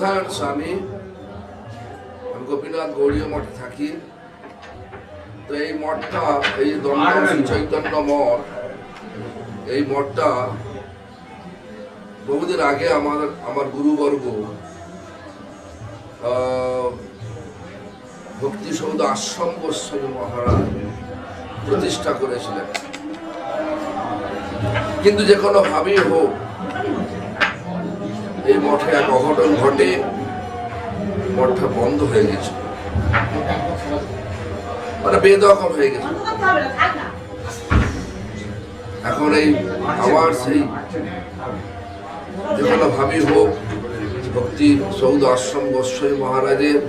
কোথায় হচ্ছে আমি গোপীনাথ গৌরীয় মঠে থাকি। তো এই মঠটা এই দণ্ডম চৈতন্য মঠ এই মঠটা বহুদিন আগে আমার আমার গুরুবর্গ আহ, ভক্তিসৌধ আশ্রম গোস্বামী মহারাজ প্রতিষ্ঠা করেছিলেন। কিন্তু যে কোনো ভাবেই হোক এই মঠে এক অঘটন ঘটে। মঠটা বন্ধ হয়ে গেছে। মানে বেদখল হয়ে গেছে। এখন এই আবার সেই যে কোনো ভাবি হোক, ভক্তি সৌদ আশ্রম গোস্বামী মহারাজের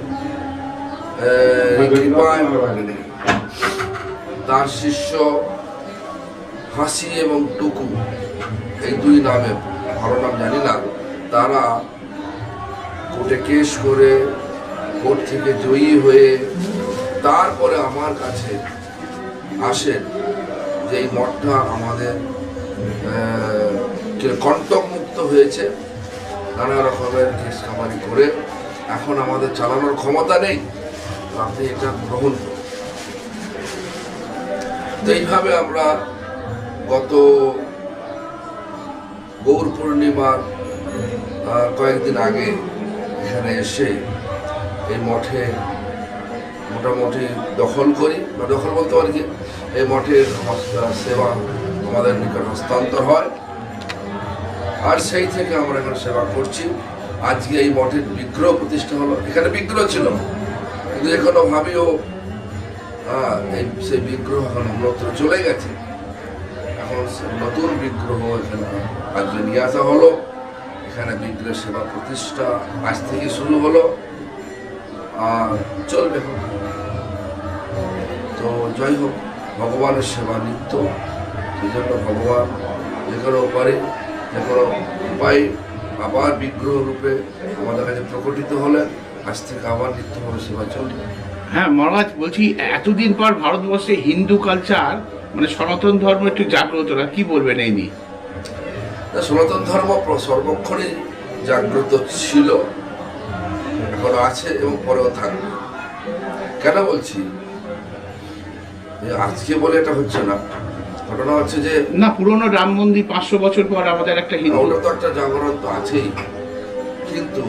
তার শিষ্য হাসি এবং টুকু, এই দুই নামে, ভালো নাম জানি না। তারা কোর্টে কেস করে, কোর্ট থেকে জয়ী হয়ে তারপরে আমার কাছে আসেন যে এই মঠটা আমাদের কণ্টক মুক্ত হয়েছে। নানা রকমের কেস কামারি করে এখন আমাদের চালানোর ক্ষমতা নেই। আপনি এটা গ্রহণ করুন। তো এইভাবে আমরা গত গৌর পূর্ণিমার কয়েকদিন আগে এখানে এসে এই মঠে মোটামুটি দখল করি। বা দখল বলতে পারি যে এই মঠের সেবা আমাদের নিকট হস্তান্তর হয়। আর সেই থেকে আমরা এখানে সেবা করছি। আজকে এই মঠের বিগ্রহ প্রতিষ্ঠা হলো। এখানে বিগ্রহ ছিল। কিন্তু যে ভাবিও এই সেই বিগ্রহ এখন অন্যত্র চলে গেছে। এখন নতুন বিগ্রহ এখানে আজকে নিয়ে আসা হলো। এখানে বিগ্রহ সেবা প্রতিষ্ঠা আজ থেকে শুরু হলো। আর চলবে। তো যাই হোক, ভগবানের সেবা নিত্য। সেই জন্য ভগবান যে কোনো উপায়ে, যে কোনো উপায় আবার বিগ্রহ রূপে আমাদের কাছে প্রকটিত হলেন। আজ থেকে আবার নিত্যভাবে সেবা চলবে। হ্যাঁ মহারাজ, বলছি, এতদিন পর ভারতবর্ষে হিন্দু কালচার মানে সনাতন ধর্ম একটু জাগ্রত না? কি বলবেন এই নিয়ে? সনাতন ধর্ম সর্বক্ষণই জাগ্রত ছিল এখন আছে এবং পরেও থাকবে। কেন বলছি? আজকে বলে এটা হচ্ছে না। ঘটনা হচ্ছে যে না পুরনো রাম মন্দির পাঁচশো বছর পর আমাদের একটা হিন্দু ওটা তো একটা জাগরণ তো আছেই। কিন্তু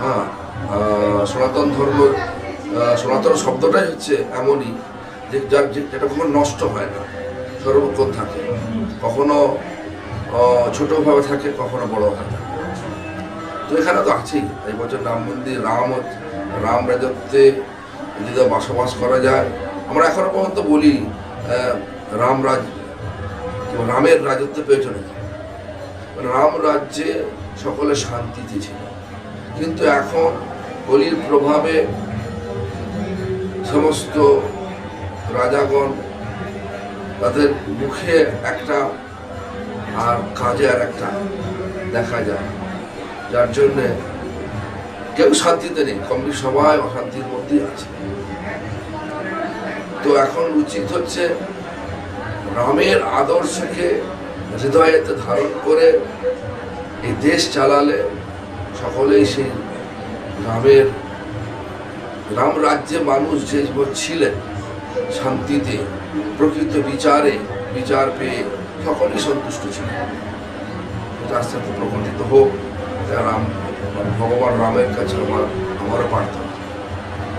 হ্যাঁ সনাতন ধর্ম সনাতন শব্দটাই হচ্ছে এমনই যে যার যেটা কখনো নষ্ট হয় না সর্বক্ষণ থাকে। কখনো ছোটভাবে থাকে, কখনো বড়ভাবে থাকে তো এখানে তো আছেই। এই বছর রাম মন্দির, রাম রাম রাজত্বে যদি বসবাস করা যায়, আমরা এখনও পর্যন্ত বলি রাম রাজ রামের রাজত্ব পেয়েছে নাকি রাম রাজ্যে সকলে শান্তিতে ছিল। কিন্তু এখন কলির প্রভাবে সমস্ত রাজাগণ তাদের মুখে একটা আর কাজে আর একটা দেখা যায়। যার জন্যে কেউ শান্তিতে নেই কমটি সবাই অশান্তির মধ্যেই আছে। তো এখন উচিত হচ্ছে রামের আদর্শকে হৃদয়েতে ধারণ করে এই দেশ চালালে সকলেই সেই রামের, রাম রাজ্যে মানুষ যে ছিলেন, শান্তিতে, প্রকৃত বিচারে বিচার পেয়ে সকলেই সন্তুষ্ট ছিল। আস্তে আস্তে প্রকটিত হোক রাম ভগবান রামের কাছে আমার আমারও